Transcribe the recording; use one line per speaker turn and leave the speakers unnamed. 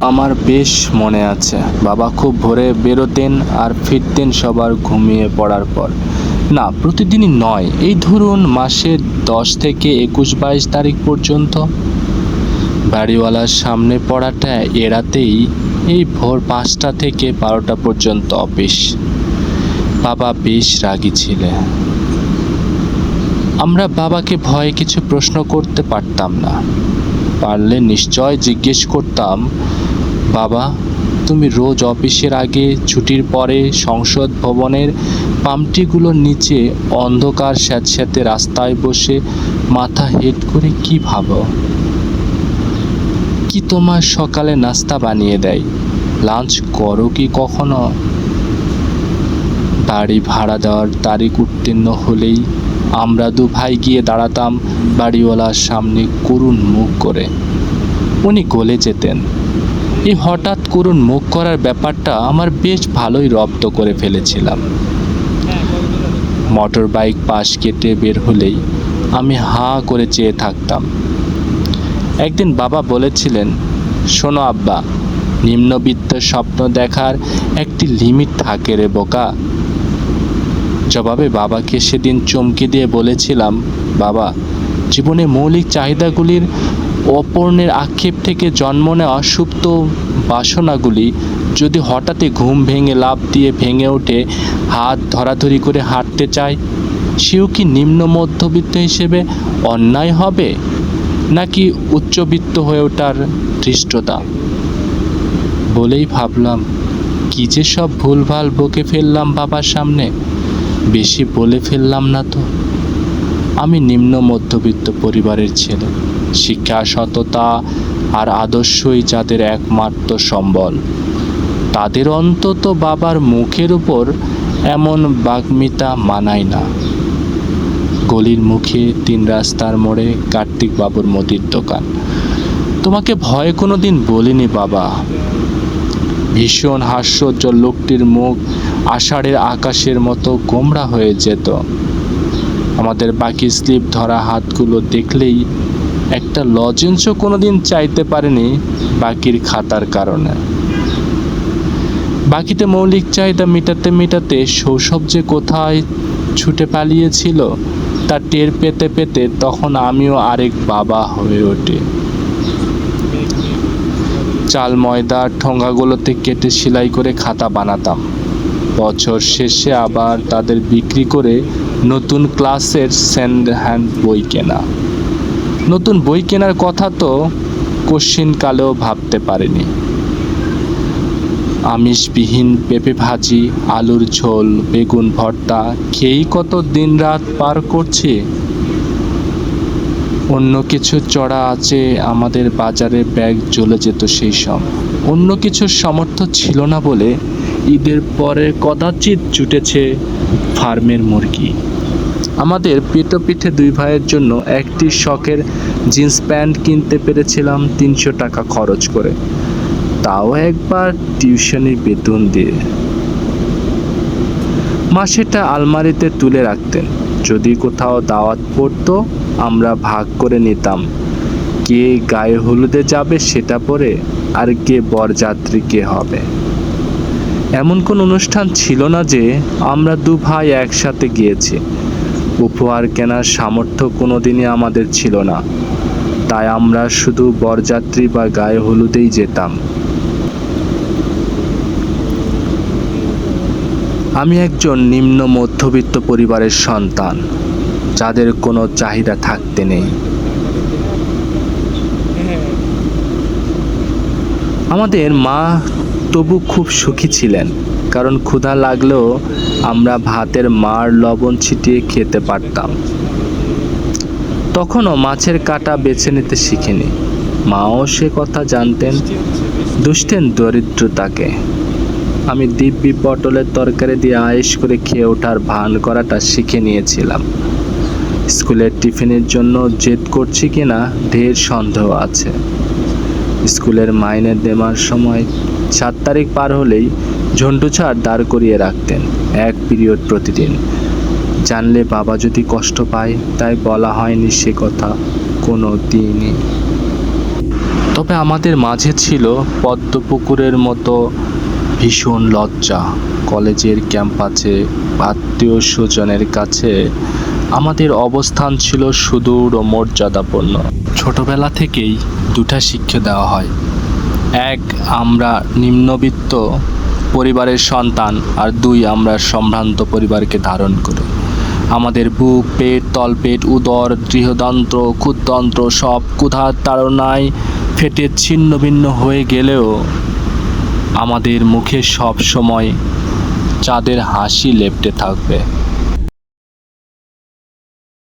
আমার বেশ মনে আছে। বাবা খুব ভোরে বেরোতেন আর ফিরতেন সবার ঘুমিয়ে পড়ার পর। না, প্রতিদিনই নয়। এই ধরুন মাসের দশ থেকে একুশ বাইশ তারিখ পর্যন্ত। বাড়িওয়ালার সামনে পড়াটা এড়াতেই এই ভোর পাঁচটা থেকে বারোটা পর্যন্ত অফিস। বাবা বেশ রাগী ছিলেন। আমরা বাবাকে ভয়ে কিছু প্রশ্ন করতে পারতাম না। পারলে নিশ্চয় জিজ্ঞেস করতাম বাবা, তুমি রোজ অফিসের আগে, ছুটির পরে, সংসদ ভবনের পাম্পটিগুলোর নিচে, অন্ধকার স্যাঁতস্যাঁতে রাস্তায় বসে মাথা হেট করে কি ভাবো? কি তোমার সকালে নাস্তা বানিয়ে দেয়? লাঞ্চ করো কি কখনো? বাড়ি ভাড়া দেওয়ার তারিখ উত্তীর্ণ হলেই আমরা দু ভাই গিয়ে দাঁড়াতাম বাড়িওয়ালার সামনে করুণ মুখ করে। উনি গলে যেতেন। এই হঠাৎ করুণ মুখ করার ব্যাপারটা আমার বেশ ভালোই রপ্ত করে ফেলেছিলাম। মোটর বাইক পাশ কেটে বের হলেই আমি হা করে চেয়ে থাকতাম। একদিন বাবা বলেছিলেন, শোনো আব্বা, নিম্নবিত্ত স্বপ্ন দেখার একটি লিমিট থাকে রে বোকা। জবাবে বাবাকে সেদিন চমকে দিয়ে বলেছিলাম, বাবা, জীবনে মৌলিক চাহিদাগুলির অপর্ণের আক্ষেপ থেকে জন্ম নেওয়া সুপ্ত বাসনাগুলি যদি হঠাৎই ঘুম ভেঙে লাভ দিয়ে ভেঙে ওঠে, হাত ধরাধরি করে হাঁটতে চায়, সেও কি নিম্ন মধ্যবিত্ত হিসেবে অন্যায় হবে? নাকি উচ্চবিত্ত হয়ে ওঠার ধৃষ্টতা? বলেই ভাবলাম, কি যে সব ভুলভাল বকে ফেললাম বাবার সামনে, বেশি বলে ফেললাম না তো। আমি নিম্ন মধ্যবিত্ত পরিবারের ছেলে। শিক্ষা, সততা আর আদর্শই যাদের একমাত্র সম্বল। তাদের অন্তত বাবার মুখের উপর এমন বাগ্মিতা মানায় না। গলির মুখে তিন রাস্তার মোড়ে কার্তিক বাবুর মুদির দোকান। তোমাকে ভয় কোনো দিন বলিনি বাবা। ভীষণ হাস্যোজ্জ্বল লোকটির মুখ আষাঢ়ের আকাশের মতো গোমড়া হয়ে যেত। আমাদের বাকি স্লিপ ধরা হাতগুলো দেখলেই একটা লজেন্সও কোনোদিন চাইতে পারেনি বাকির খাতার কারণে। বাকিতে মৌলিক চাহিদা মেটাতে মেটাতে শৈশব যে কোথায় ছুটে পালিয়েছিল, তা টের পেতে পেতে তখন আমিও আরেক বাবা হয়ে ওঠে। চাল, ময়দা ঠোঙ্গাগুলোতে কেটে সেলাই করে খাতা বানাতাম। বছর শেষে আবার তাদের বিক্রি করে নতুন ক্লাসের সেন্ড হ্যান্ড বই কেনা। নতুন বই কেনার কথা তো কালেও ভাবতে পারিনি। আমিষবিহীন পেঁপে ভাজি, আলুর ঝোল, বেগুন ভর্তা, খেয়েই কত দিন রাত পার করছি? অন্য কিছু চড়া আছে, আমাদের বাজারে ব্যাগ জ্বলে যেত সেই সব অন্য কিছুর সামর্থ্য ছিল না বলে ঈদের পরে কদাচিৎ জুটেছে ফার্মের মুরগি। আমাদের পিঠে দুই ভাইয়ের জন্য একটি শখের জিন্স প্যান্ট কিনতে পেরেছিলাম তিনশো টাকা খরচ করে। তাও একবার টিউশনির বেতন দিয়ে। মা সেটা আলমারিতে তুলে রাখতেন। যদি কোথাও দাওয়াত পড়তো, আমরা ভাগ করে নিতাম। কে গায়ে হলুদে যাবে সেটা পরে আর কে বরযাত্রী কে হবে। এমন কোন অনুষ্ঠান ছিল না যে আমরা দু ভাই একসাথে গিয়েছি। উপহার কেনার সামর্থ্য কোনোদিনই আমাদের ছিল না। তাই আমরা শুধু বরযাত্রী বা গায়ে হলুদেই যেতাম। আমি একজন নিম্ন মধ্যবিত্ত পরিবারের সন্তান, যাদের কোনো চাহিদা থাকতে নেই। আমাদের মা তবু খুব সুখী ছিলেন। কারণ ক্ষুধা লাগলেও আমরা ভাতের মার লবণ ছিটিয়ে খেতে পারতাম। তখনও মাছের কাটা বেছে নিতে শিখিনি। মাও সে কথা জানতেন, দুষ্টেন দরিদ্রতাকে। আমি দিব্যি পটলের তরকারি দিয়ে আয়েস করে খেয়ে ওঠার ভান করাটা শিখে নিয়েছিলাম। স্কুলের টিফিনের জন্য জেদ করছি কিনা ঢের সন্দেহ আছে। স্কুলের মাইনে দেওয়ার সময় সাত তারিখ পার হলেই ঝন্টু ছাড় দাঁড় করিয়ে রাখতেন এক পিরিয়ড প্রতিদিন। জানলে বাবা যদি কষ্ট পায়, তাই বলা হয়নি সে কথা কোনো দিনই। তবে আমাদের মাঝে ছিল পদ্মপুকুরের মতো ভীষণ লজ্জা। কলেজের ক্যাম্পাসে আত্মীয় স্বজনের কাছে আমাদের অবস্থান ছিল সুদূর ও মর্যাদাপূর্ণ। ছোটবেলা থেকেই দুটা শিক্ষা দেওয়া হয়। এক, আমরা নিম্নবিত্ত পরিবারের সন্তান আর দুই আমরা সম্ভ্রান্ত পরিবারকে ধারণ করি। আমাদের বুক, পেট, তলপেট, উদর গৃহযন্ত্র ক্ষুদ্যন্ত্র সব ক্ষুধার তাড়নায় ফেটে ছিন্ন ভিন্ন হয়ে গেলেও আমাদের মুখে সব সময় চাঁদের হাসি লেপটে থাকবে।